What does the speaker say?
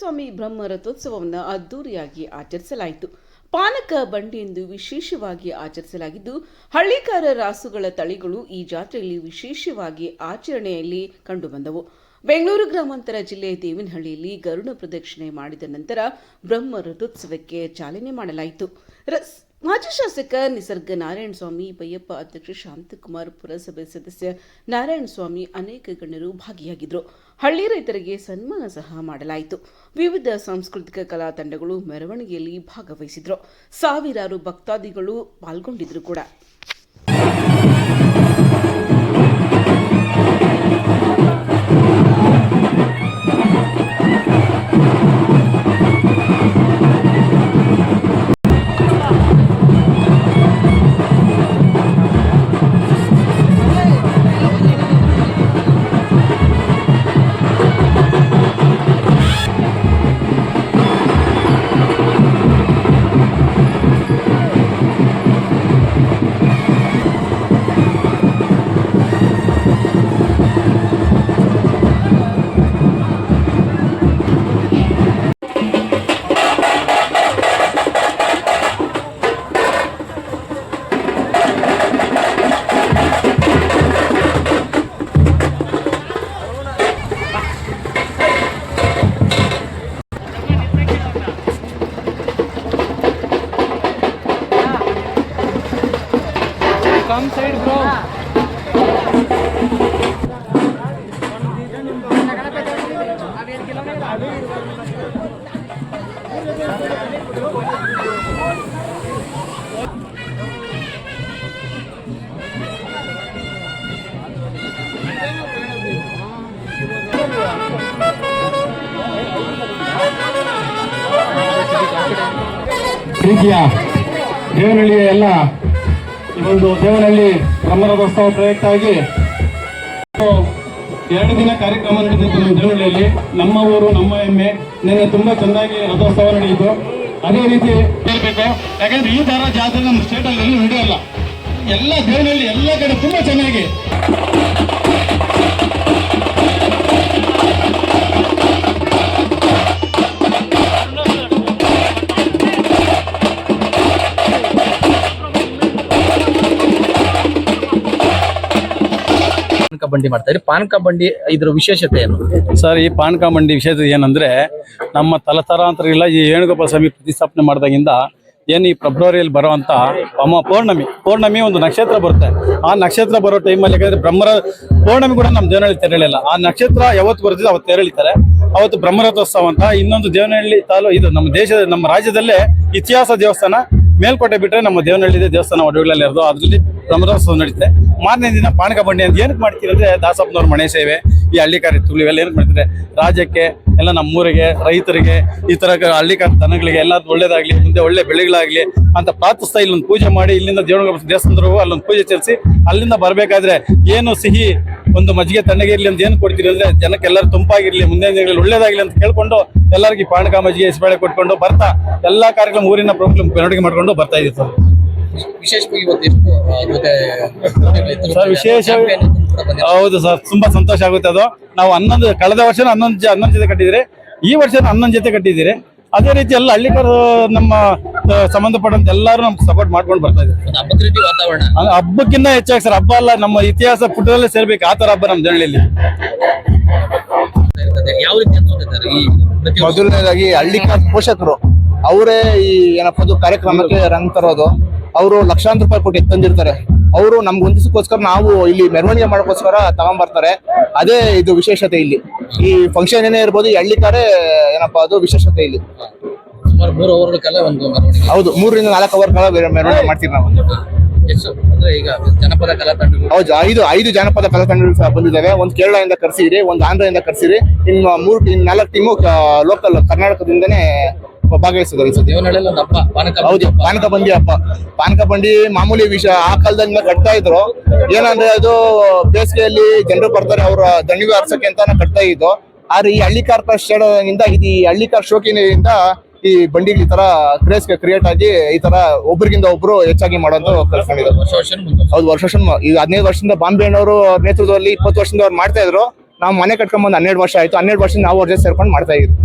ಸ್ವಾಮಿ ಬ್ರಹ್ಮ ರಥೋತ್ಸವವನ್ನು ಅದ್ದೂರಿಯಾಗಿ ಆಚರಿಸಲಾಯಿತು. ಪಾನಕ ಬಂಡಿ ಎಂದು ವಿಶೇಷವಾಗಿ ಆಚರಿಸಲಾಗಿದ್ದು, ಹಳ್ಳಿಕಾರ ರಾಸುಗಳ ತಳಿಗಳು ಈ ಜಾತ್ರೆಯಲ್ಲಿ ವಿಶೇಷವಾಗಿ ಆಚರಣೆಯಲ್ಲಿ ಕಂಡುಬಂದವು. ಬೆಂಗಳೂರು ಗ್ರಾಮಾಂತರ ಜಿಲ್ಲೆ ದೇವಿನಹಳ್ಳಿಯಲ್ಲಿ ಗರುಡ ಪ್ರದಕ್ಷಿಣೆ ಮಾಡಿದ ನಂತರ ಬ್ರಹ್ಮ ರಥೋತ್ಸವಕ್ಕೆ ಚಾಲನೆ ಮಾಡಲಾಯಿತು. ರಸ್- ಮಾಜಿ ಶಾಸಕ ನಿಸರ್ಗ ನಾರಾಯಣ ಸ್ವಾಮಿ, ಬೈಯಪ್ಪ ಅಧ್ಯಕ್ಷ ಶಾಂತಕುಮಾರ್ ಪುರಸಭೆ ಸದಸ್ಯ ನಾರಾಯಣ ಸ್ವಾಮಿ ಅನೇಕ ಗಣ್ಯರು ಭಾಗಿಯಾಗಿದ್ದರು. ಹಳ್ಳಿ ರೈತರಿಗೆ ಸನ್ಮಾನ ಸಹ ಮಾಡಲಾಯಿತು. ವಿವಿಧ ಸಾಂಸ್ಕೃತಿಕ ಕಲಾ ತಂಡಗಳು ಮೆರವಣಿಗೆಯಲ್ಲಿ ಭಾಗವಹಿಸಿದ್ರು. ಸಾವಿರಾರು ಭಕ್ತಾದಿಗಳು ಪಾಲ್ಗೊಂಡಿದ್ರು ಕೂಡ. Come ಸೈಡ್ ಬ್ರೋ ಪ್ರೀತಿಯ ದೇವನಹಳ್ಳಿಯ ಎಲ್ಲ ಒಂದು ದೇವನಹಳ್ಳಿ ಬ್ರಹ್ಮರಥೋತ್ಸವ ಪ್ರಯುಕ್ತ ಆಗಿ ಎರಡು ದಿನ ಕಾರ್ಯಕ್ರಮ ನಡೆದಿತ್ತು ನಮ್ಮ ದೇವನಹಳ್ಳಿಯಲ್ಲಿ. ನಮ್ಮ ಊರು, ನಮ್ಮ ಹೆಮ್ಮೆ, ನಿನ್ನೆ ತುಂಬಾ ಚೆನ್ನಾಗಿ ರಥೋತ್ಸವ ನಡೆಯಿತು. ಅದೇ ರೀತಿ ಹೇಳ್ಬೇಕು, ಯಾಕಂದ್ರೆ ಈ ತರ ಜಾತ್ರೆ ನಮ್ಮ ಸ್ಟೇಟಲ್ಲಿ ಎಲ್ಲೂ ನಡೆಯಲ್ಲ. ಎಲ್ಲ ದೇವನಹಳ್ಳಿ ಎಲ್ಲ ಕಡೆ ತುಂಬಾ ಚೆನ್ನಾಗಿ. ಪಾನಕ ಬಂಡಿ ಮಾಡ್ತಾ ಇದ್ರಿ. ಪಾನಕ ಬಂಡಿ ಇದ್ರ ವಿಶೇಷತೆ ಏನು? ಸರ್, ಈ ಪಾನಕ ಬಂಡಿ ವಿಶೇಷತೆ ಏನಂದ್ರೆ ನಮ್ಮ ತಲತರಾಂತರ ಇಲ್ಲ ಈ ವೇಣುಗೋಪಾಲ ಸ್ವಾಮಿ ಪ್ರತಿಷ್ಠಾಪನೆ ಮಾಡಿದಾಗಿಂದ ಏನು ಈ ಫೆಬ್ರವರಿಯಲ್ಲಿ ಬರುವಂತ ಅಮ್ಮ ಪೌರ್ಣಮಿ ಪೌರ್ಣಮಿ ಒಂದು ನಕ್ಷತ್ರ ಬರುತ್ತೆ. ಆ ನಕ್ಷತ್ರ ಬರೋ ಟೈಮಲ್ಲಿ ಯಾಕಂದ್ರೆ ಬ್ರಹ್ಮರ, ಪೌರ್ಣಮಿ ಕೂಡ ನಮ್ಮ ದೇವನಹಳ್ಳಿ ತೆರಳಿಲ್ಲ. ಆ ನಕ್ಷತ್ರ ಯಾವತ್ತು ಬರ್ತದೆ ಅವತ್ತು ತೆರಳಿತಾರೆ. ಅವತ್ತು ಬ್ರಹ್ಮರಥೋತ್ಸವ ಅಂತ ಇನ್ನೊಂದು ದೇವನಹಳ್ಳಿ ತಾಲೂ, ಇದು ನಮ್ಮ ದೇಶದ, ನಮ್ಮ ರಾಜ್ಯದಲ್ಲೇ ಇತಿಹಾಸ ದೇವಸ್ಥಾನ. ಮೇಲ್ಕೋಟೆ ಬಿಟ್ಟರೆ ನಮ್ಮ ದೇವನಹಳ್ಳಿ ದೇವಸ್ಥಾನ ಒಡವೆಗಳಲ್ಲಿ ಇರೋದು. ಅದರಲ್ಲಿ ಬ್ರಹ್ಮೋತ್ಸವ ನಡೀತೆ ಮಾರನೇ ದಿನ ಪಾನಕ ಬಂಡಿ ಅಂತ ಏನಕ್ಕೆ ಮಾಡ್ತೀರಂದ್ರೆ ದಾಸಪ್ಪನವ್ರ ಮನೆ ಸೇವೆ, ಈ ಹಳ್ಳಿಕಾರಿ ತುಳು ಇವೆಲ್ಲ ಏನಕ್ಕೆ ಮಾಡ್ತಾರೆ? ರಾಜ್ಯಕ್ಕೆ ಎಲ್ಲ ನಮ್ಮೂರಿಗೆ ರೈತರಿಗೆ ಈ ತರ ಹಳ್ಳಿ ದನಗಳಿಗೆ ಎಲ್ಲ ಒಳ್ಳೇದಾಗ್ಲಿ ಮುಂದೆ ಒಳ್ಳೆ ಬೆಳೆಗಳಾಗ್ಲಿ ಅಂತ ಪ್ರಾರ್ಥಿಸ್ತಾ ಇಲ್ಲೊಂದು ಪೂಜೆ ಮಾಡಿ ಇಲ್ಲಿಂದ ದೇವರ ದೇವಸ್ಥಾನದವರೆಗೂ ಅಲ್ಲೊಂದು ಪೂಜೆ ಚಲಿಸಿ ಅಲ್ಲಿಂದ ಬರ್ಬೇಕಾದ್ರೆ ಏನು ಸಿಹಿ ಒಂದು ಮಜ್ಜಿಗೆ ತಣ್ಣಗೆ ಇರ್ಲಿ ಅಂತ ಏನು ಕೊಡ್ತೀರಿ ಅಂದ್ರೆ ಜನಕ್ಕೆ ಎಲ್ಲರೂ ತುಂಪಾಗಿರ್ಲಿ ಮುಂದೆ ದಿನಗಳಲ್ಲಿ ಒಳ್ಳೇದಾಗ್ಲಿ ಅಂತ ಕೇಳ್ಕೊಂಡು ಎಲ್ಲರಿಗೂ ಪಾಣಕ ಮಜ್ಜಿಗೆ ಹೆಸಬೇಳೆ ಕೊಟ್ಕೊಂಡು ಬರ್ತಾ ಎಲ್ಲಾ ಕಾರ್ಯಕ್ರಮ ಊರಿನ ಪ್ರಮುಖ ಮೆರವಣಿಗೆ ಮಾಡ್ಕೊಂಡು ಬರ್ತಾ ಇದ್ದೀವಿ ಸರ್ ವಿಶೇಷವಾಗಿ ಸರ್ ವಿಶೇಷ. ಹೌದು ಸರ್ ತುಂಬಾ ಸಂತೋಷ ಆಗುತ್ತೆ ಅದು. ನಾವು ಹನ್ನೊಂದು ಕಳೆದ ವರ್ಷ ಹನ್ನೊಂದು ಹನ್ನೊಂದು ಜೊತೆ ಕಟ್ಟಿದಿರಿ ಈ ವರ್ಷ ಹನ್ನೊಂದು ಜೊತೆ ಕಟ್ಟಿದ್ದೀರಿ. ಅದೇ ರೀತಿ ಎಲ್ಲ ಹಳ್ಳಿಕರು ನಮ್ಮ ಸಂಬಂಧಪಟ್ಟಂತ ಎಲ್ಲರೂ ನಮ್ಗೆ ಸಪೋರ್ಟ್ ಮಾಡ್ಕೊಂಡು ಬರ್ತಾ ಇದ್ದಾರೆ. ವಾತಾವರಣ. ಹಬ್ಬಕ್ಕಿಂತ ಹೆಚ್ಚಾಗಿ ಸರ್ ಹಬ್ಬ ಅಲ್ಲ ನಮ್ಮ ಇತಿಹಾಸ ಪುಟದಲ್ಲೇ ಸೇರ್ಬೇಕು. ಆ ತರ ಹಬ್ಬ ನಮ್ಮ ಈ ಮೊದಲನೇದಾಗಿ ಹಳ್ಳಿಕಾರ್ ಪೋಷಕರು. ಅವರೇ ಈ ಏನಪ್ಪ ಅದು ಕಾರ್ಯಕ್ರಮಕ್ಕೆ ರಂಗ್ ತರೋದು. ಅವರು ಲಕ್ಷಾಂತರ ರೂಪಾಯಿ ಕೊಟ್ಟು ತಂದಿರ್ತಾರೆ. ಅವರು ನಮ್ಗೆ ಒಂದಿಸಕ್ಕೋಸ್ಕರ ನಾವು ಇಲ್ಲಿ ಮೆರವಣಿಗೆ ಮಾಡೋಕ್ಕೋಸ್ಕರ ತಗೊಂಡ್ಬರ್ತಾರೆ ಅದೇ ಇದು ವಿಶೇಷತೆ ಇಲ್ಲಿ. ಈ ಫಂಕ್ಷನ್ ಏನೇ ಇರ್ಬೋದು ಎಳ್ಳಿತಾರೆ ಏನಪ್ಪಾ ಅದು ವಿಶೇಷತೆ ಇಲ್ಲಿ. ಸುಮಾರು ಮೂರು ಅವರ್ಗಳ ಒಂದು ಮೆರವಣಿಗೆ. ಹೌದು ಮೂರರಿಂದ ನಾಲ್ಕು ಅವರ್ ಕಾಲ ಮೆರವಣಿಗೆ ಮಾಡ್ತೀವಿ ನಾವು. ಎಷ್ಟು? ಅಂದ್ರೆ ಈಗ ಜನಪದ ಕಲಾ ಹೌದು ಐದು ಐದು ಜನಪದ ಕಲಾ ತಂಡಗಳು ಸಹ ಬಂದಿದ್ದಾವೆ. ಒಂದು ಕೇರಳದಿಂದ ಕರ್ಸಿರಿ ಒಂದು ಆಂಧ್ರದಿಂದ ಕರ್ಸಿರಿ. ಇನ್ನು ಮೂರು ನಾಲ್ಕು ಟೀಮು ಲೋಕಲ್ ಕರ್ನಾಟಕದಿಂದನೇ ಭಾಗವಹಿಸಿದ್ದಾರೆ ಈ ಸತಿ. ದೇವನಹಳ್ಳಿ ಒಂದು ಹಬ್ಬ ಪಾನಕ ಹೌದು. ಪಾನಕ ಬಂಡಿ ಹಬ್ಬ. ಪಾನಕ ಬಂಡಿ ಮಾಮೂಲಿ ವಿಷಯ ಆ ಕಾಲದಂಗ ಕಟ್ತಾ ಇದ್ರು. ಏನಂದ್ರೆ ಅದು ಬೇಸಿಗೆಯಲ್ಲಿ ಜನರು ಬರ್ತಾರೆ ಅವ್ರ ದಣಿವೆ ಹರ್ಸಕ್ಕೆ ಅಂತಾನೆ ಕಟ್ತಾ ಇದ್ದು. ಆದ್ರೆ ಈ ಹಳ್ಳಿಕಾರ್ ಇಂದ ಇದು ಈ ಹಳ್ಳಿಕಾರ್ ಶೋಕಿನಿಂದ ಈ ಬಂಡಿಗಳು ಈ ತರ ಕ್ರೇಸ್ ಕ್ರಿಯೇಟ್ ಆಗಿ ಈ ತರ ಒಬ್ರಿಗಿಂತ ಒಬ್ರು ಹೆಚ್ಚಾಗಿ ಮಾಡೋದು ಮುಂದೆ ಹೌದು ವರ್ಷ ವರ್ಷ ಈಗ ಹದಿನೈದು ವರ್ಷದಿಂದ ಬಾಂಬೆ ಅಣ್ಣವರು ನೇತೃತ್ವದಲ್ಲಿ ಇಪ್ಪತ್ತು ವರ್ಷದಿಂದ ಅವ್ರು ಮಾಡ್ತಾ ಇದ್ರು. ನಾವು ಮನೆ ಕಟ್ಕೊಂಡ್ ಬಂದು ಹನ್ನೆರಡು ವರ್ಷ ಆಯ್ತು. ಹನ್ನೆರಡು ವರ್ಷದಿಂದ ನಾವು ಅವ್ರ ಜೊತೆ ಸೇರ್ಕೊಂಡು ಮಾಡ್ತಾ ಇದ್ರು